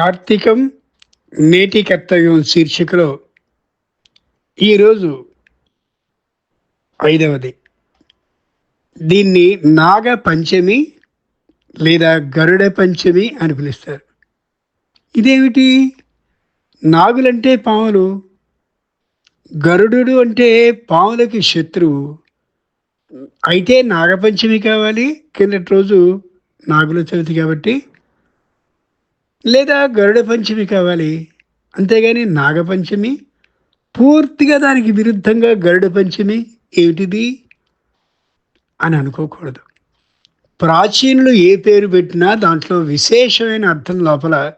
కార్తీకం నేటి కర్తవ్యం శీర్షికలో ఈరోజు ఐదవది. దీన్ని నాగ పంచమి లేదా గరుడ పంచమి అని పిలుస్తారు. ఇదేమిటి? నాగులంటే పాములు గరుడు అంటే పాములకి శత్రువు. అయితే నాగపంచమి కావాలి. కిందటి రోజు నాగుల చవితి కాబట్టి లేదా గరుడ పంచమి కావాలి. అంతేగాని నాగపంచమి పూర్తిగా దానికి విరుద్ధంగా గరుడ పంచమి ఏమిటిది అని అనుకోకూడదు. ప్రాచీనులు ఏ పేరు పెట్టినా దాంట్లో విశేషమైన అర్థం లోపల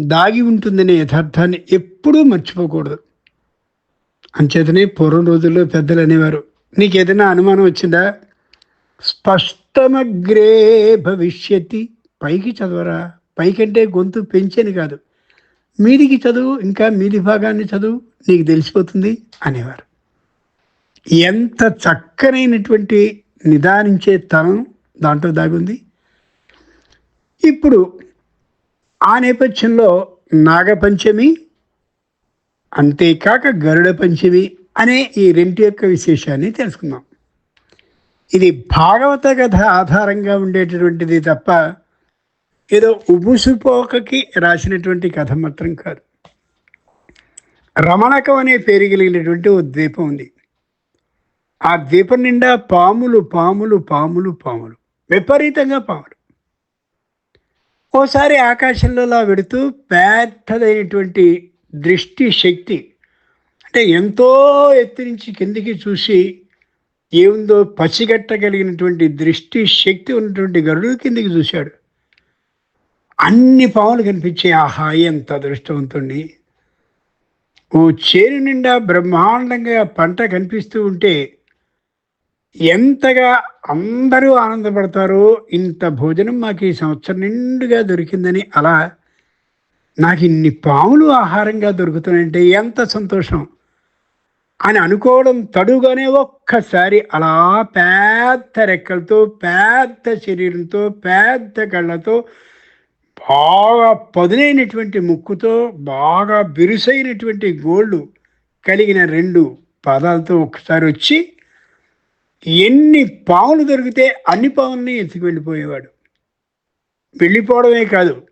దాగి ఉంటుందనే యథార్థాన్ని ఎప్పుడూ మర్చిపోకూడదు. అంచేతనే పూర్వం రోజుల్లో పెద్దలు అనేవారు నీకు ఏదైనా అనుమానం వచ్చిందా? స్పష్టమగ్రే భవిష్యతి పైకి చదవరా. పైకంటే గొంతు పెంచని కాదు. మీదికి చదువు ఇంకా మీది భాగాన్ని చదువు నీకు తెలిసిపోతుంది అనేవారు. ఎంత చక్కనైనటువంటి నిదానించే తనం దాంట్లో దాగుంది. ఇప్పుడు ఆ నేపథ్యంలో నాగపంచమి అంతేకాక గరుడ పంచమి అనే ఈ రెంటి యొక్క విశేషాన్ని తెలుసుకుందాం. ఇది భాగవత కథ ఆధారంగా ఉండేటటువంటిది తప్ప ఏదో ఉబుసుపోకకి రాసినటువంటి కథ మాత్రం కాదు. రమణకం అనే పేరు కలిగినటువంటి ఓ ద్వీపం ఉంది. ఆ ద్వీపం నిండా పాములు పాములు పాములు పాములు విపరీతంగా పాములు. ఓసారి ఆకాశంలో అలా వెడుతూ పెద్దదైనటువంటి దృష్టి శక్తి అంటే ఎంతో ఎత్తు నుంచి కిందికి చూసి ఏముందో పసిగట్టగలిగినటువంటి దృష్టి శక్తి ఉన్నటువంటి గరుడు కిందికి చూశాడు. అన్ని పాములు కనిపించే ఆహా ఎంత అదృష్టవంతుణ్ణి. ఓ చేను నిండా బ్రహ్మాండంగా పంట కనిపిస్తూ ఉంటే ఎంతగా అందరూ ఆనందపడతారో ఇంత భోజనం మాకు ఈ సంవత్సరం నిండుగా దొరికిందని అలా నాకు ఇన్ని పాములు ఆహారంగా దొరుకుతున్నాయంటే ఎంత సంతోషం అని అనుకోవడం తడుగానే ఒక్కసారి అలా పెద్ద రెక్కలతో పెద్ద శరీరంతో పెద్ద కళ్ళతో బాగా పదునైనటువంటి ముక్కుతో బాగా బిరుసైనటువంటి గోళ్ళు కలిగిన రెండు పాదాలతో ఒకసారి వచ్చి ఎన్ని పాములు దొరికితే అన్ని పాములని ఎత్తుకు వెళ్ళిపోయేవాడు. వెళ్ళిపోవడమే కాదు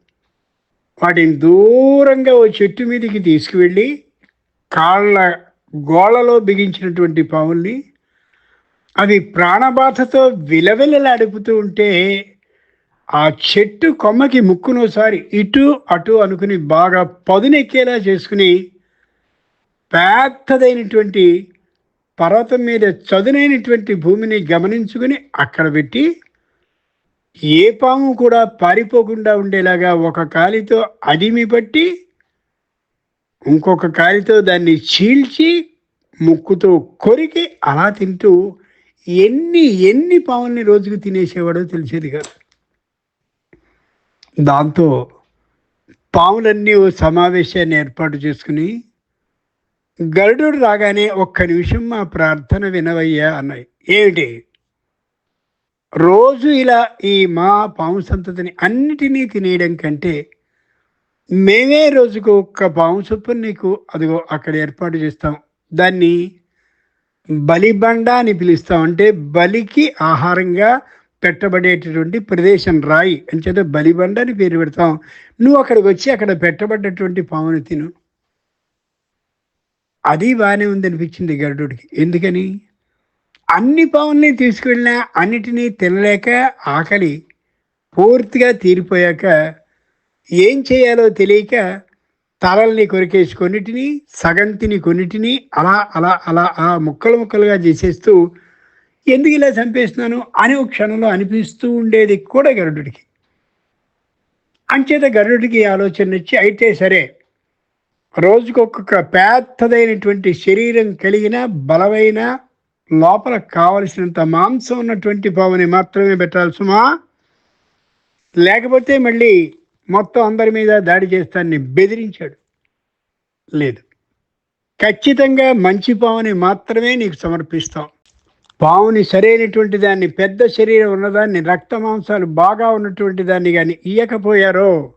వాటిని దూరంగా ఓ చెట్టు మీదకి తీసుకువెళ్ళి కాళ్ళ గోళలో బిగించినటువంటి పాముల్ని అవి ప్రాణబాధతో విలవిలలాడిపోతూ ఉంటే ఆ చెట్టు కొమ్మకి ముక్కునోసారి ఇటు అటు అనుకుని బాగా పదునెక్కేలా చేసుకుని పెద్దదైనటువంటి పర్వతం మీద చదునైనటువంటి భూమిని గమనించుకుని అక్కడ పెట్టి ఏ పాము కూడా పారిపోకుండా ఉండేలాగా ఒక కాలితో అదిమి పట్టి ఇంకొక కాలితో దాన్ని చీల్చి ముక్కుతో కొరికి అలా తింటూ ఎన్ని ఎన్ని పాముల్ని రోజుకు తినేసేవాడో తెలిసేది కాదు. దాంతో పాములన్నీ ఓ సమావేశాన్ని ఏర్పాటు చేసుకుని గరుడు రాగానే ఒక్క నిమిషం మా ప్రార్థన వినవయ్యా అన్నాయి. ఏమిటి? రోజు ఇలా ఈ మా పాము సంతతిని అన్నిటినీ తినేయడం కంటే మేమే రోజుకు ఒక్క పాము చొప్పున నీకు అదిగో అక్కడ ఏర్పాటు చేస్తాం. దాన్ని బలిబండ అని పిలుస్తాం. అంటే బలికి ఆహారంగా పెట్టబడేటటువంటి ప్రదేశం రాయి. అని చేత బలిబండ అని పేరు పెడతాం. నువ్వు అక్కడికి వచ్చి అక్కడ పెట్టబడ్డటువంటి పామును తిను. అది బాగానే ఉంది అనిపించింది గరుడుడికి. ఎందుకని? అన్ని పాముల్ని తీసుకువెళ్ళినా అన్నిటినీ తినలేక ఆకలి పూర్తిగా తీరిపోయాక ఏం చేయాలో తెలియక తలల్ని కొరికేసి కొన్నిటిని సగంతిని కొన్నిటిని అలా అలా అలా ఆ ముక్కలు ముక్కలుగా చేసేస్తూ ఎందుకు ఇలా చంపేస్తున్నాను అని ఒక క్షణంలో అనిపిస్తూ ఉండేది కూడా గరుడుడికి. అంచేత గరుడికి ఆలోచన వచ్చి అయితే సరే రోజుకొక పెద్దదైనటువంటి శరీరం కలిగిన బలమైన లోపల కావలసినంత మాంసం ఉన్నటువంటి పావుని మాత్రమే పెట్టాలి సుమా లేకపోతే మళ్ళీ మొత్తం అందరి మీద దాడి చేస్తానని బెదిరించాడు. లేదు. ఖచ్చితంగా మంచి పావుని మాత్రమే నీకు సమర్పిస్తాం. పావుని సరైనటువంటి దాన్ని పెద్ద శరీరం ఉన్నదాన్ని రక్త మాంసాలు బాగా ఉన్నటువంటి దాన్ని కానీ ఇయ్యకపోయారో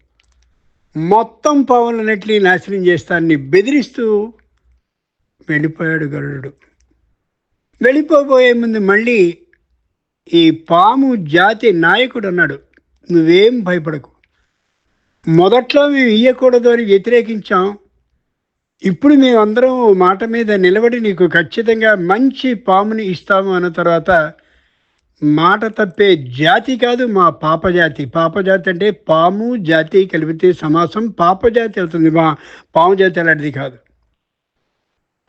మొత్తం పావులన్నిటినీ నాశనం చేస్తాన్ని బెదిరిస్తూ వెళ్ళిపోయాడు గరుడు. వెళ్ళిపోబోయే ముందు మళ్ళీ ఈ పాము జాతి నాయకుడు అన్నాడు నువ్వేం భయపడకు. మొదట్లో మేము ఇయ్యకూడదు అని వ్యతిరేకించాం. ఇప్పుడు మేమందరం మాట మీద నిలబడి నీకు ఖచ్చితంగా మంచి పాముని ఇస్తాము అన్న తర్వాత మాట తప్పే జాతి కాదు మా పాపజాతి పాపజాతి అంటే పాము జాతి కలిపితే సమాసం పాపజాతి అవుతుంది మా పాము జాతి అలాంటిది కాదు.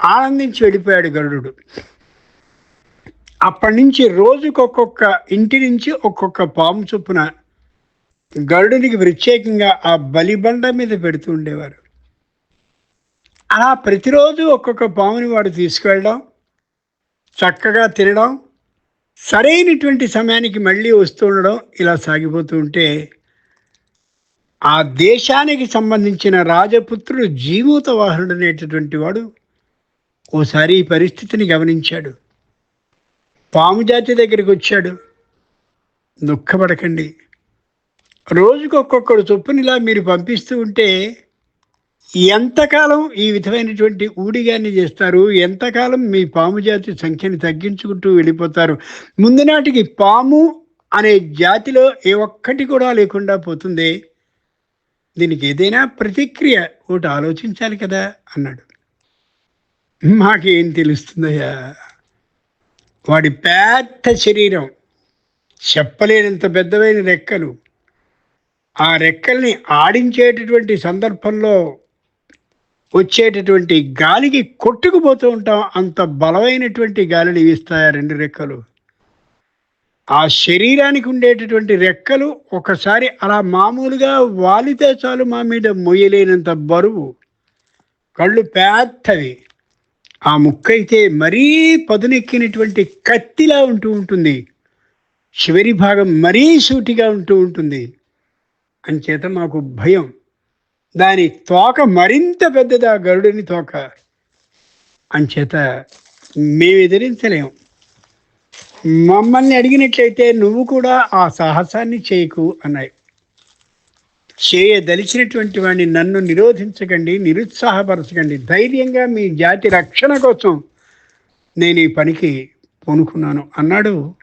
ఆనందించి వెళ్ళిపోయాడు గరుడు. అప్పటి నుంచి రోజుకి ఒక్కొక్క ఇంటి నుంచి ఒక్కొక్క పాము చొప్పున గరుడునికి ప్రత్యేకంగా ఆ బలిబండ మీద పెడుతూ ఉండేవారు. అలా ప్రతిరోజు ఒక్కొక్క పాముని వాడు తీసుకువెళ్ళడం చక్కగా తినడం సరైనటువంటి సమయానికి మళ్ళీ వస్తూ ఉండడం ఇలా సాగిపోతూ ఉంటే ఆ దేశానికి సంబంధించిన రాజపుత్రుడు జీమూత వాహనుడు అనేటటువంటి వాడు ఓసారి ఈ పరిస్థితిని గమనించాడు. పాము జాతి దగ్గరికి వచ్చాడు. దుఃఖపడకండి. రోజుకు ఒక్కొక్కడు చొప్పునిలా మీరు పంపిస్తూ ఉంటే ఎంతకాలం ఈ విధమైనటువంటి ఊడిగాన్ని చేస్తారు? ఎంతకాలం మీ పాము జాతి సంఖ్యని తగ్గించుకుంటూ వెళ్ళిపోతారు? ముందు నాటికి పాము అనే జాతిలో ఏ ఒక్కటి కూడా లేకుండా పోతుంది? దీనికి ఏదైనా ప్రతిక్రియ ఒకటి ఆలోచించాలి కదా అన్నాడు. మాకేం తెలుస్తుందయ్యా? వాడి పెద్ద శరీరం చెప్పలేనంత పెద్దవైన రెక్కలు ఆ రెక్కల్ని ఆడించేటటువంటి సందర్భంలో వచ్చేటటువంటి గాలికి కొట్టుకుపోతూ ఉంటాం. అంత బలమైనటువంటి గాలిని వీస్తాయి ఆ రెండు రెక్కలు? ఆ శరీరానికి ఉండేటటువంటి రెక్కలు ఒకసారి అలా మామూలుగా వాలితే చాలు మా మీద మొయ్యలేనంత బరువు. కళ్ళు పెద్దవి. ఆ ముక్కైతే మరీ పదునెక్కినటువంటి కత్తిలా ఉంటూ ఉంటుంది. చివరి భాగం మరీ సూటిగా ఉంటూ ఉంటుంది. అంచేత మాకు భయం. దాని తోక మరింత పెద్దద గరుడిని తోక. అంచేత మేము ఎదిరించలేము. మమ్మల్ని అడిగినట్లయితే నువ్వు కూడా ఆ సాహసాన్ని చేయకు అన్నాయి. చేయదలిచినటువంటి వాడిని నన్ను నిరోధించకండి నిరుత్సాహపరచకండి. ధైర్యంగా మీ జాతి రక్షణ కోసం నేను ఈ పనికి పూనుకున్నాను అన్నాడు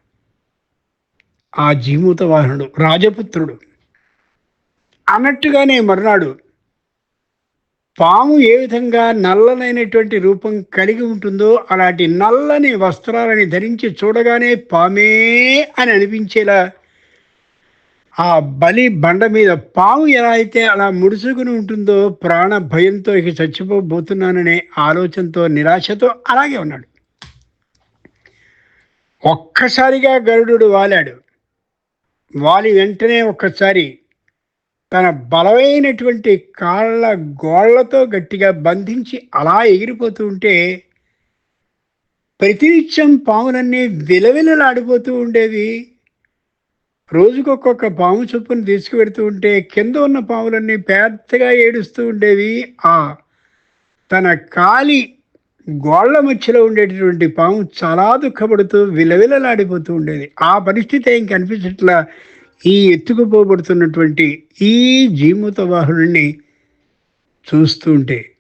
ఆ జీమూత వాహనుడు రాజపుత్రుడు. అన్నట్టుగానే మర్నాడు పాము ఏ విధంగా నల్లనైనటువంటి రూపం కలిగి ఉంటుందో అలాంటి నల్లని వస్త్రాలని ధరించి చూడగానే పామే అని అనిపించేలా ఆ బలి బండ మీద పాము ఎలా అయితే అలా ముడుచుకుని ఉంటుందో ప్రాణ భయంతో ఇక చచ్చిపోబోతున్నాననే ఆలోచనతో నిరాశతో అలాగే ఉన్నాడు. ఒక్కసారిగా గరుడు వాలాడు. వాలి వెంటనే ఒక్కసారి తన బలమైనటువంటి కాళ్ళ గోళ్ళతో గట్టిగా బంధించి అలా ఎగిరిపోతూ ఉంటే ప్రతినిత్యం పాములన్నీ విలవిలలాడిపోతూ ఉండేవి. రోజుకొక్కొక్క పాము చొప్పును తీసుకువెడుతూ ఉంటే కింద ఉన్న పాములన్నీ పెద్దగా ఏడుస్తూ ఉండేవి. ఆ తన కాలి గోళ్ళ మధ్యలో ఉండేటటువంటి పాము చాలా దుఃఖపడుతూ విలవిలలాడిపోతూ ఉండేది. ఆ పరిస్థితి ఏం కనిపించట్లా? ఈ ఎత్తుకుపోబడుతున్నటువంటి ఈ జీమూత వాహనుడిని చూస్తూ ఉంటే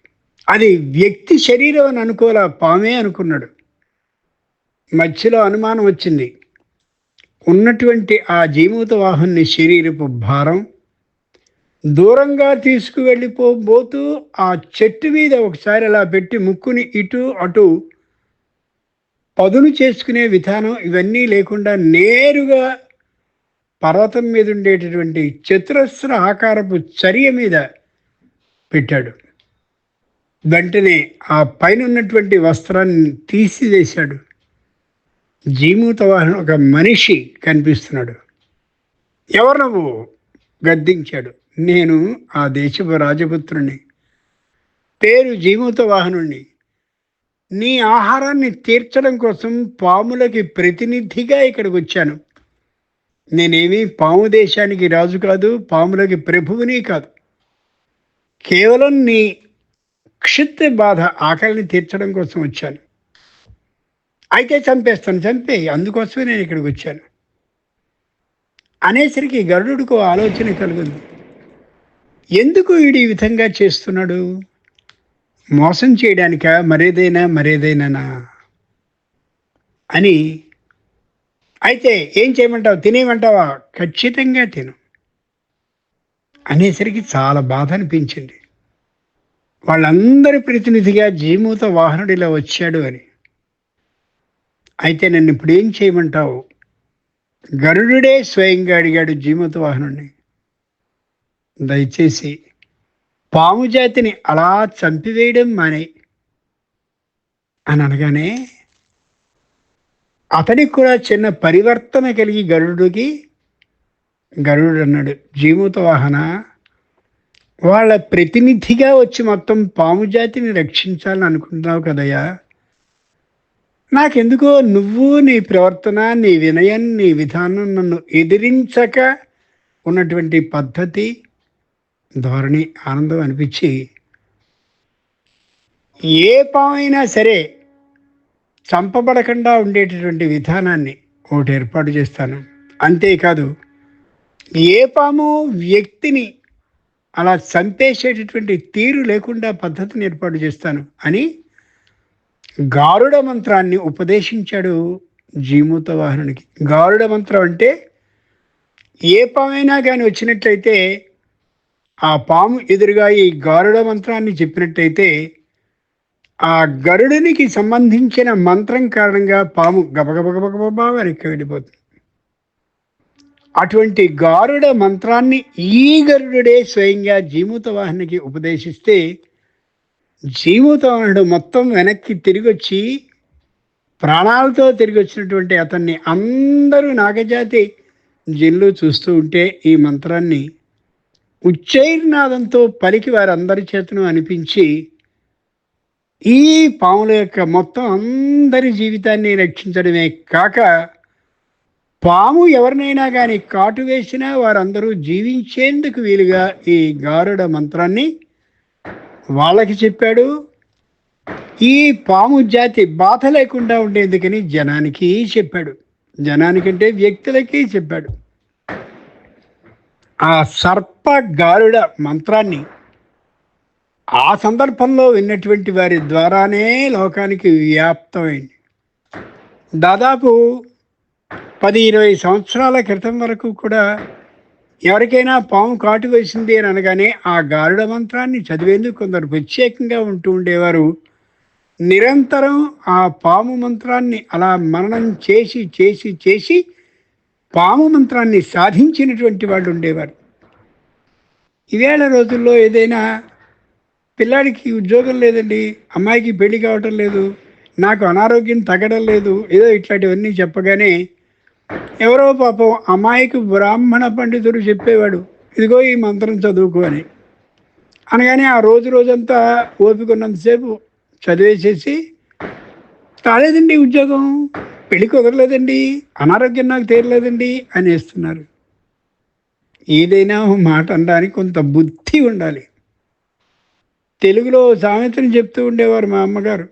అది వ్యక్తి శరీరం అని అనుకోలే పామే అనుకున్నాడు. మధ్యలో అనుమానం వచ్చింది. ఉన్నటువంటి ఆ జీమూత వాహుని శరీరపు భారం దూరంగా తీసుకువెళ్ళిపోబోతూ ఆ చెట్టు మీద ఒకసారి అలా పెట్టి ముక్కుని ఇటు అటు పదును చేసుకునే విధానం ఇవన్నీ లేకుండా నేరుగా పర్వతం మీద ఉండేటటువంటి చతురస్ర ఆకారపు చర్య మీద పెట్టాడు. వెంటనే ఆ పైన ఉన్నటువంటి వస్త్రాన్ని తీసివేశాడు. జీమూత వాహనం ఒక మనిషి కనిపిస్తున్నాడు. ఎవరు నువ్వు? గద్దించాడు. నేను ఆ దేశపు రాజపుత్రుణ్ణి. పేరు జీమూత వాహనుణ్ణి. నీ ఆహారాన్ని తీర్చడం కోసం పాములకి ప్రతినిధిగా ఇక్కడికి వచ్చాను. నేనేమి పాము దేశానికి రాజు కాదు పాములకి ప్రభువుని కాదు. కేవలం నీ క్షిత్ బాధ ఆకలిని తీర్చడం కోసం వచ్చాను. అయితే చంపేస్తాను చంపే అందుకోసమే నేను ఇక్కడికి వచ్చాను. అనేసరికి గరుడుకు ఆలోచన కలుగుంది. ఎందుకు వీడు ఈ విధంగా చేస్తున్నాడు? మోసం చేయడానిక? మరేదైనా మరేదైనా అని అయితే ఏం చేయమంటావు? తినేయమంటావా? ఖచ్చితంగా తిను. అనేసరికి చాలా బాధ అనిపించింది. వాళ్ళందరి ప్రతినిధిగా జీమూత వాహనుడు ఇలా వచ్చాడు అని. అయితే నన్ను ఇప్పుడు ఏం చేయమంటావు? గరుడుడే స్వయంగా అడిగాడు జీమూత వాహనుడిని. దయచేసి పాము జాతిని అలా చంపివేయడం మానే. అని అనగానే అతడికి కూడా చిన్న పరివర్తన కలిగి గరుడుకి గరుడు అన్నాడు జీమూత వాహన వాళ్ళ ప్రతినిధిగా వచ్చి మొత్తం పాము జాతిని రక్షించాలని అనుకుంటున్నావు కదయ్యా? నాకెందుకో నువ్వు నీ ప్రవర్తన నీ వినయం నీ విధానం నన్ను ఎదిరించక ఉన్నటువంటి పద్ధతి ధోరణి ఆనందం అనిపించి ఏ పామైనా సరే చంపబడకుండా ఉండేటటువంటి విధానాన్ని ఒకటి ఏర్పాటు చేస్తాను. అంతేకాదు ఏ పాము వ్యక్తిని అలా చంపేసేటటువంటి తీరు లేకుండా పద్ధతిని ఏర్పాటు చేస్తాను అని గారుడ మంత్రాన్ని ఉపదేశించాడు జీమూత వాహనునికి. గారుడ మంత్రం అంటే ఏ పామైనా కానీ వచ్చినట్లయితే ఆ పాము ఎదురుగా ఈ గారుడ మంత్రాన్ని చెప్పినట్టయితే ఆ గరుడునికి సంబంధించిన మంత్రం కారణంగా పాము గబగబగబగబా వెనక్కి వెళ్ళిపోతుంది. అటువంటి గారుడ మంత్రాన్ని ఈ గరుడే స్వయంగా జీమూత వాహనికి ఉపదేశిస్తే జీమూత వాహనుడు మొత్తం వెనక్కి తిరిగి వచ్చి ప్రాణాలతో తిరిగి వచ్చినటువంటి అతన్ని అందరూ నాగజాతి జిల్లు చూస్తూ ఉంటే ఈ మంత్రాన్ని ఉచ్చైర్నాదంతో పలికి వారందరి చేతను అనిపించి ఈ పాముల యొక్క మొత్తం అందరి జీవితాన్ని రక్షించడమే కాక పాము ఎవరినైనా కానీ కాటు వేసినా వారందరూ జీవించేందుకు వీలుగా ఈ గారుడ మంత్రాన్ని వాళ్ళకి చెప్పాడు. ఈ పాము జాతి బాధ లేకుండా ఉండేందుకని జనానికి చెప్పాడు. జనానికంటే వ్యక్తులకి చెప్పాడు. ఆ సర్ప గారుడ మంత్రాన్ని ఆ సందర్భంలో విన్నటువంటి వారి ద్వారానే లోకానికి వ్యాప్తమైంది. దాదాపు పది ఇరవై సంవత్సరాల క్రితం వరకు కూడా ఎవరికైనా పాము కాటు వేసింది అని అనగానే ఆ గారుడ మంత్రాన్ని చదివేందుకు కొందరు ప్రత్యేకంగా ఉంటూ ఉండేవారు. నిరంతరం ఆ పాము మంత్రాన్ని అలా మననం చేసి చేసి చేసి పాము మంత్రాన్ని సాధించినటువంటి వాళ్ళు ఉండేవారు. ఈవేళ రోజుల్లో ఏదైనా పిల్లాడికి ఉద్యోగం లేదండి అమ్మాయికి పెళ్ళి కావటం లేదు నాకు అనారోగ్యం తగ్గడం లేదు ఏదో ఇట్లాంటివన్నీ చెప్పగానే ఎవరో పాపం అమ్మాయికి బ్రాహ్మణ పండితుడు చెప్పేవాడు ఇదిగో ఈ మంత్రం చదువుకో అని. అనగానే ఆ రోజు రోజంతా ఓపికన్నంతసేపు చదివేసేసి రాలేదండి ఉద్యోగం పెళ్ళి కుదరలేదండి అనారోగ్యం నాకు తీరలేదండి అనేస్తున్నారు. ఏదైనా మాట అనడానికి కొంత బుద్ధి ఉండాలి. తెలుగులో సామెతను చెప్తూ ఉండేవారు మా అమ్మగారు.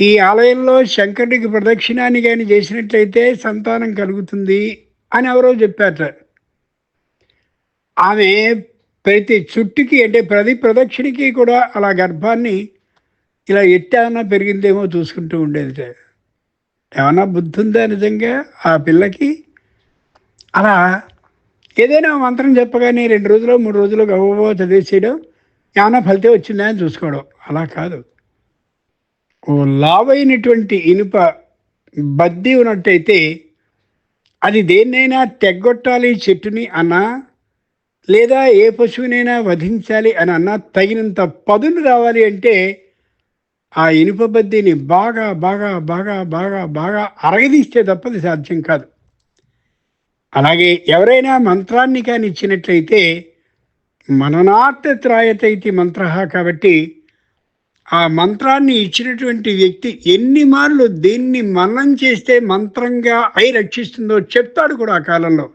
ఈ ఆలయంలో శంకరుడికి ప్రదక్షిణాన్ని కానీ చేసినట్లయితే సంతానం కలుగుతుంది అని ఎవరో చెప్పారట. ఆమె ప్రతి చుట్టుకి అంటే ప్రతి ప్రదక్షిణకి కూడా అలా గర్భాన్ని ఇలా ఎట్టేమన్నా పెరిగిందేమో చూసుకుంటూ ఉండేది ఏమన్నా బుద్ధి ఉందా నిజంగా ఆ పిల్లకి? అలా ఏదైనా మంత్రం చెప్పగానే రెండు రోజులు మూడు రోజులు గవ్వో చదివేసేయడం ఏమైనా ఫలితం వచ్చిందా అని చూసుకోవడం. అలా కాదు. ఓ లావైనటువంటి ఇనుప బద్దీ ఉన్నట్టయితే అది దేన్నైనా తెగ్గొట్టాలి చెట్టుని అన్నా లేదా ఏ పశువునైనా వధించాలి అని అన్నా తగినంత పదును రావాలి అంటే ఆ ఇనుప బద్దీని బాగా బాగా బాగా బాగా బాగా అరగదీస్తే తప్పది సాధ్యం కాదు. అలాగే ఎవరైనా మంత్రాన్ని కానీ ఇచ్చినట్లయితే మననార్థ ఇది మంత్ర కాబట్టి ఆ మంత్రాన్ని ఇచ్చినటువంటి వ్యక్తి ఎన్ని మార్లు దేన్ని మననం చేస్తే మంత్రంగా అయి రక్షిస్తుందో చెప్తాడు కూడా ఆ కాలంలో.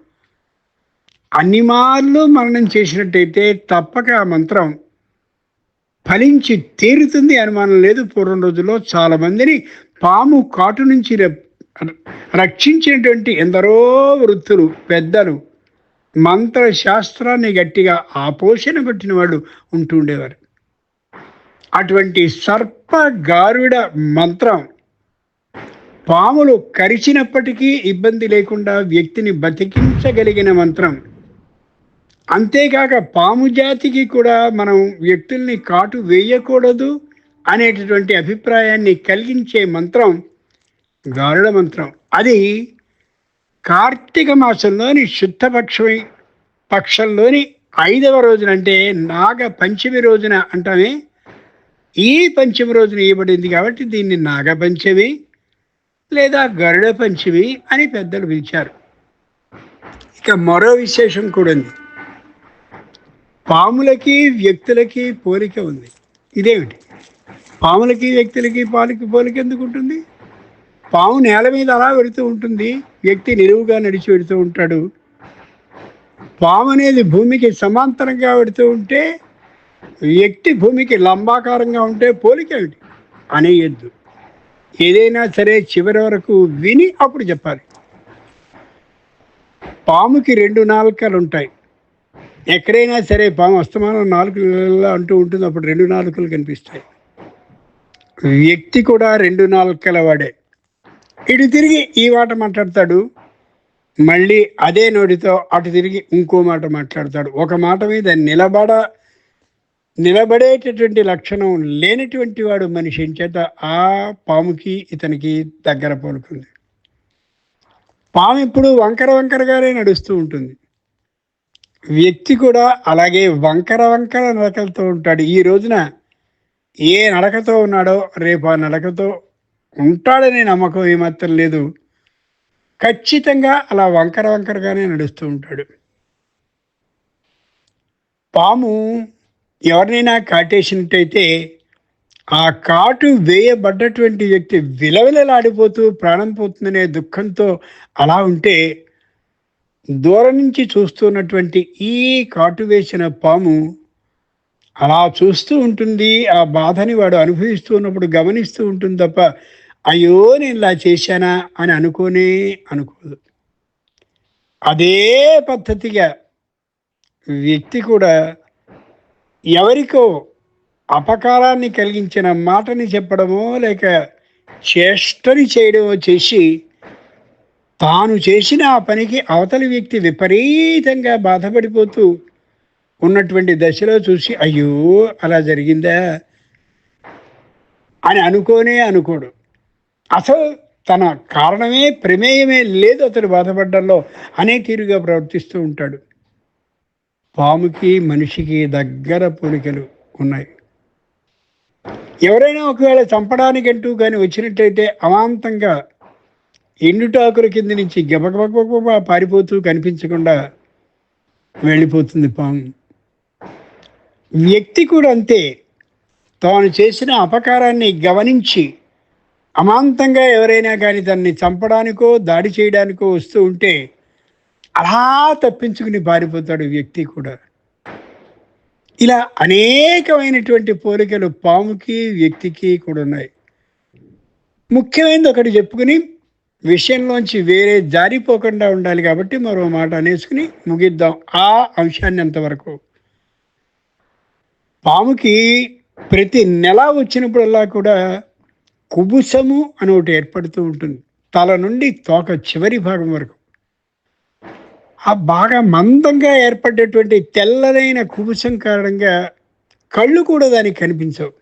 అన్ని మార్లు మరణం చేసినట్టయితే తప్పక ఆ మంత్రం ఫలించి తీరుతుంది. అనుమానం లేదు. పూర్వం రోజుల్లో చాలామందిని పాము కాటు నుంచి రక్షించినటువంటి ఎందరో వృత్తులు పెద్దలు మంత్ర శాస్త్రాన్ని గట్టిగా ఆపోషణ పెట్టిన వాళ్ళు ఉంటూ ఉండేవారు. అటువంటి సర్ప గారుడ మంత్రం పాములు కరిచినప్పటికీ ఇబ్బంది లేకుండా వ్యక్తిని బతికించగలిగిన మంత్రం. అంతేకాక పాము జాతికి కూడా మనం వ్యక్తుల్ని కాటు వేయకూడదు అనేటటువంటి అభిప్రాయాన్ని కలిగించే మంత్రం గారుడ మంత్రం. అది కార్తీక మాసంలోని శుద్ధపక్షమి పక్షంలోని ఐదవ రోజున అంటే నాగ పంచమి రోజున అంటామే. ఈ పంచమి రోజున ఇవ్వబడింది కాబట్టి దీన్ని నాగ పంచమి లేదా గరుడ పంచమి అని పెద్దలు పిలిచారు. ఇక మరో విశేషం కూడా ఉంది. పాములకి వ్యక్తులకి పోలిక ఉంది. ఇదేమిటి? పాములకి వ్యక్తులకి పాలకి పోలిక ఎందుకు ఉంటుంది? పాము నేల మీద అలా వెళుతూ ఉంటుంది. వ్యక్తి నిలువుగా నడిచి వెళుతూ ఉంటాడు. పాము అనేది భూమికి సమాంతరంగా వెళుతూ ఉంటే వ్యక్తి భూమికి లంబాకారంగా ఉంటే పోలికేమిటి? అనేయద్దు ఏదైనా సరే చివరి వరకు విని అప్పుడు చెప్పాలి. పాముకి రెండు నాలుకలు ఉంటాయి. ఎక్కడైనా సరే పాము అస్తమానం నాలుకల అంటూ ఉంటుంది అప్పుడు రెండు నాలుకలు కనిపిస్తాయి. వ్యక్తి కూడా రెండు నాలుకల వాడే. ఇటు తిరిగి ఈ మాట మాట్లాడతాడు. మళ్ళీ అదే నోటితో అటు తిరిగి ఇంకో మాట మాట్లాడతాడు. ఒక మాట మీద నిలబడ నిలబడేటటువంటి లక్షణం లేనటువంటి వాడు మనిషి చేత ఆ పాముకి ఇతనికి దగ్గర పోలుకుంది. పాము ఇప్పుడు వంకర వంకరగానే నడుస్తూ ఉంటుంది. వ్యక్తి కూడా అలాగే వంకర వంకర నడకలతో ఉంటాడు. ఈ రోజున ఏ నడకతో ఉన్నాడో రేపు ఆ నడకతో ఉంటాడనే నమ్మకం ఏమాత్రం లేదు. ఖచ్చితంగా అలా వంకర వంకరగానే నడుస్తూ ఉంటాడు. పాము ఎవరినైనా కాటేసినట్టయితే ఆ కాటు వేయబడ్డటువంటి వ్యక్తి విలవిలలాడిపోతూ ప్రాణం పోతుందనే దుఃఖంతో అలా ఉంటే దూరం నుంచి చూస్తున్నటువంటి ఈ కాటు వేసిన పాము అలా చూస్తూ ఉంటుంది. ఆ బాధని వాడు అనుభవిస్తూ ఉన్నప్పుడు గమనిస్తూ ఉంటుంది తప్ప అయ్యో నేను ఇలా చేశానా అని అనుకోనే అనుకోదు. అదే పద్ధతిగా వ్యక్తి కూడా ఎవరికో అపకారాన్ని కలిగించిన మాటని చెప్పడమో లేక చేష్టని చేయడమో చేసి తాను చేసిన ఆ పనికి అవతలి వ్యక్తి విపరీతంగా బాధపడిపోతూ ఉన్నటువంటి దశలో చూసి అయ్యో అలా జరిగిందా? అని అనుకోనే అనుకోడు. అసలు తన కారణమే ప్రమేయమే లేదు అతడు బాధపడ్డంలో. అనే తీరుగా ప్రవర్తిస్తూ ఉంటాడు. పాముకి మనిషికి దగ్గర పోలికలు ఉన్నాయి. ఎవరైనా ఒకవేళ చంపడానికంటూ కానీ వచ్చినట్టయితే అమాంతంగా ఎండుటాకుల కింద నుంచి గబగబగబ పారిపోతూ కనిపించకుండా వెళ్ళిపోతుంది పాము. వ్యక్తి కూడా అంతే. తాను చేసిన అపకారాన్ని గమనించి అమాంతంగా ఎవరైనా కానీ దాన్ని చంపడానికో దాడి చేయడానికో వస్తూ ఉంటే అలా తప్పించుకుని పారిపోతాడు వ్యక్తి కూడా. ఇలా అనేకమైనటువంటి పోలికలు పాముకి వ్యక్తికి కూడా ఉన్నాయి. ముఖ్యమైనది ఒకటి చెప్పుకుని విషయంలోంచి వేరే జారిపోకుండా ఉండాలి కాబట్టి మరో మాట అనేసుకుని ముగిద్దాం ఆ అంశాన్ని అంతవరకు. పాముకి ప్రతి నెల వచ్చినప్పుడల్లా కూడా కుబుసము అని ఒకటి ఏర్పడుతూ ఉంటుంది. తల నుండి తోక చివరి భాగం వరకు. ఆ బాగా మందంగా ఏర్పడేటువంటి తెల్లదైన కుబుసం కారణంగా కళ్ళు కూడా దానికి కనిపించవు.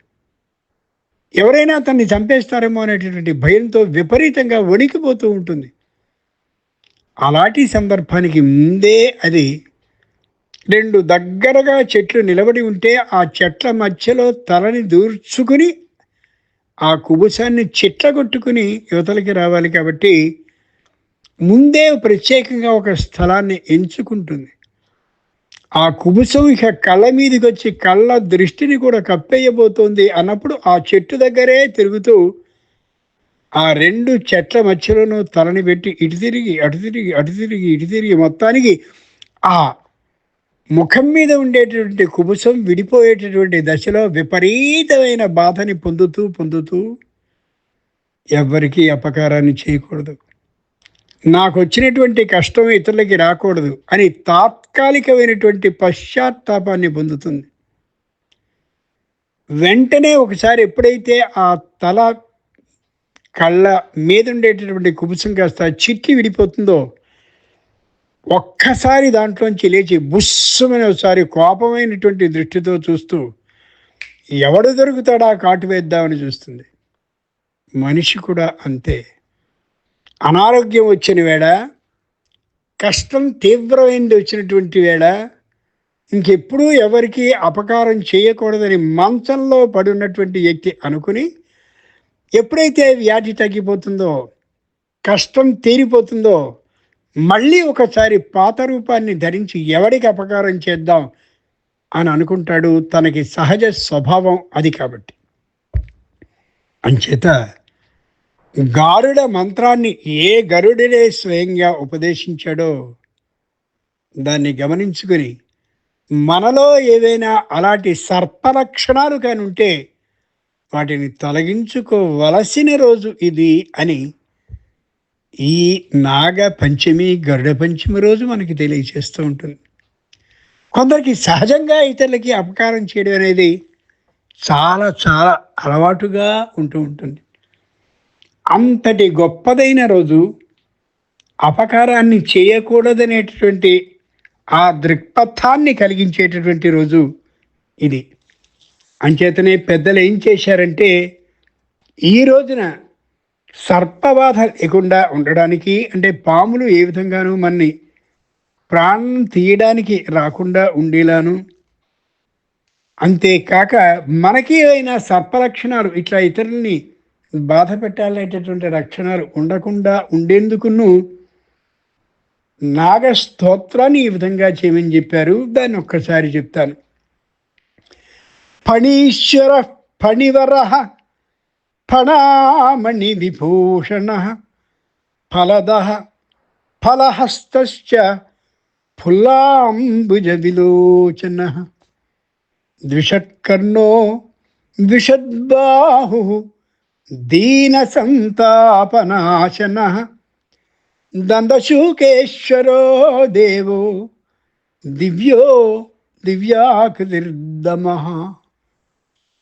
ఎవరైనా అతన్ని చంపేస్తారేమో అనేటటువంటి భయంతో విపరీతంగా వణికిపోతూ ఉంటుంది. అలాంటి సందర్భానికి ముందే అది రెండు దగ్గరగా చెట్లు నిలబడి ఉంటే ఆ చెట్ల మధ్యలో తలని దూర్చుకుని ఆ కుబుసాన్ని కొట్టుకుని యువతలకి రావాలి కాబట్టి ముందే ప్రత్యేకంగా ఒక స్థలాన్ని ఎంచుకుంటుంది. ఆ కుబుసం ఇక కళ్ళ మీదకి వచ్చి కళ్ళ దృష్టిని కూడా కప్పేయబోతోంది అన్నప్పుడు ఆ చెట్టు దగ్గరే తిరుగుతూ ఆ రెండు చెట్ల మధ్యలోనూ తలని పెట్టి ఇటు తిరిగి అటు తిరిగి అటు తిరిగి ఇటు తిరిగి మొత్తానికి ఆ ముఖం మీద ఉండేటటువంటి కుబుసం విడిపోయేటటువంటి దశలో విపరీతమైన బాధని పొందుతూ పొందుతూ ఎవ్వరికీ అపకారాన్ని చేయకూడదు. నాకు వచ్చినటువంటి కష్టం ఇతరులకి రాకూడదు అని తాత్కాలికమైనటువంటి పశ్చాత్తాపాన్ని పొందుతుంది. వెంటనే ఒకసారి ఎప్పుడైతే ఆ తల కళ్ళ మీద ఉండేటటువంటి కుబుసం కాస్త చిక్కి విడిపోతుందో ఒక్కసారి దాంట్లోంచి లేచి బుస్సమని ఒకసారి కోపమైనటువంటి దృష్టితో చూస్తూ ఎవడు దొరుకుతాడా కాటు వేద్దామని చూస్తుంది. మనిషి కూడా అంతే. అనారోగ్యం వచ్చిన వేళ కష్టం తీవ్రమైనది వచ్చినటువంటి వేళ ఇంకెప్పుడూ ఎవరికి అపకారం చేయకూడదని మంచంలో పడున్నటువంటి వ్యక్తి అనుకుని ఎప్పుడైతే వ్యాధి తగ్గిపోతుందో కష్టం తీరిపోతుందో మళ్ళీ ఒకసారి పాత రూపాన్ని ధరించి ఎవరికి అపకారం చేద్దాం అని అనుకుంటాడు తనకి సహజ స్వభావం అది కాబట్టి. అంచేత గారుడ మంత్రాన్ని ఏ గరుడినే స్వయంగా ఉపదేశించాడో దాన్ని గమనించుకుని మనలో ఏదైనా అలాంటి సర్పలక్షణాలు కానుంటే ఉంటే వాటిని తొలగించుకోవలసిన రోజు ఇది అని ఈ నాగ పంచమి గరుడ పంచమి రోజు మనకి తెలియచేస్తూ ఉంటుంది. కొందరికి సహజంగా ఇతరులకి అపకారం చేయడం అనేది చాలా చాలా అలవాటుగా ఉంటూ ఉంటుంది. అంతటి గొప్పదైన రోజు అపకారాన్ని చేయకూడదనేటటువంటి ఆ దృక్పథాన్ని కలిగించేటటువంటి రోజు ఇది. అంచేతనే పెద్దలు ఏం చేశారంటే ఈ రోజున సర్పబాధ లేకుండా ఉండడానికి అంటే పాములు ఏ విధంగానూ మన్ని ప్రాణం తీయడానికి రాకుండా ఉండేలాను. అంతేకాక మనకి అయినా సర్పలక్షణాలు ఇట్లా ఇతరుల్ని బాధ పెట్టాలనేటటువంటి లక్షణాలు ఉండకుండా ఉండేందుకును నాగస్తోత్రాన్ని ఈ విధంగా చేయమని చెప్పారు. దాన్ని ఒక్కసారి చెప్తాను. ఫణీశ్వర ఫణివర ఫణామణి విభూషణ ఫలద ఫలహస్త ఫుల్లాంబుజ విలోచన ద్విషత్కర్ణో ద్విషద్బాహు దీన సంతాపనాశన దందశూకేశ్వరో దేవో దివ్యో దివ్యాకృతిర్దమ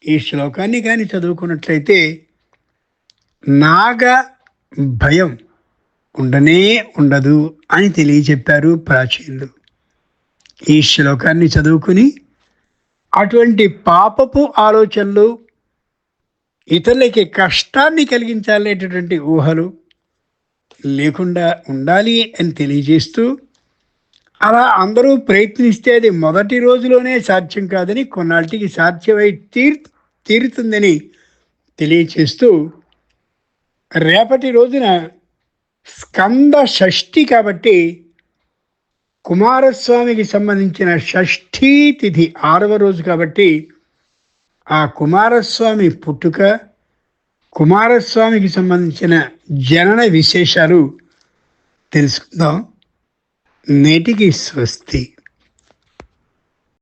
ఈ శ్లోకాన్ని కానీ చదువుకున్నట్లయితే నాగ భయం ఉండనే ఉండదు అని తెలియచెప్పారు ప్రాచీనులు. ఈ శ్లోకాన్ని చదువుకుని అటువంటి పాపపు ఆలోచనలు ఇతరులకి కష్టాన్ని కలిగించాలనేటటువంటి ఊహలు లేకుండా ఉండాలి అని తెలియజేస్తూ అలా అందరూ ప్రయత్నిస్తే అది మొదటి రోజులోనే సాధ్యం కాదని కొన్నాటికి సాధ్యమై తీర్ తీరుతుందని తెలియచేస్తూ రేపటి రోజున స్కంద షష్ఠి కాబట్టి కుమారస్వామికి సంబంధించిన షష్ఠీ తిథి ఆరవ రోజు కాబట్టి ఆ కుమారస్వామి పుట్టుక కుమారస్వామికి సంబంధించిన జనన విశేషాలు తెలుసుకుందాం. నేటికి స్వస్తి.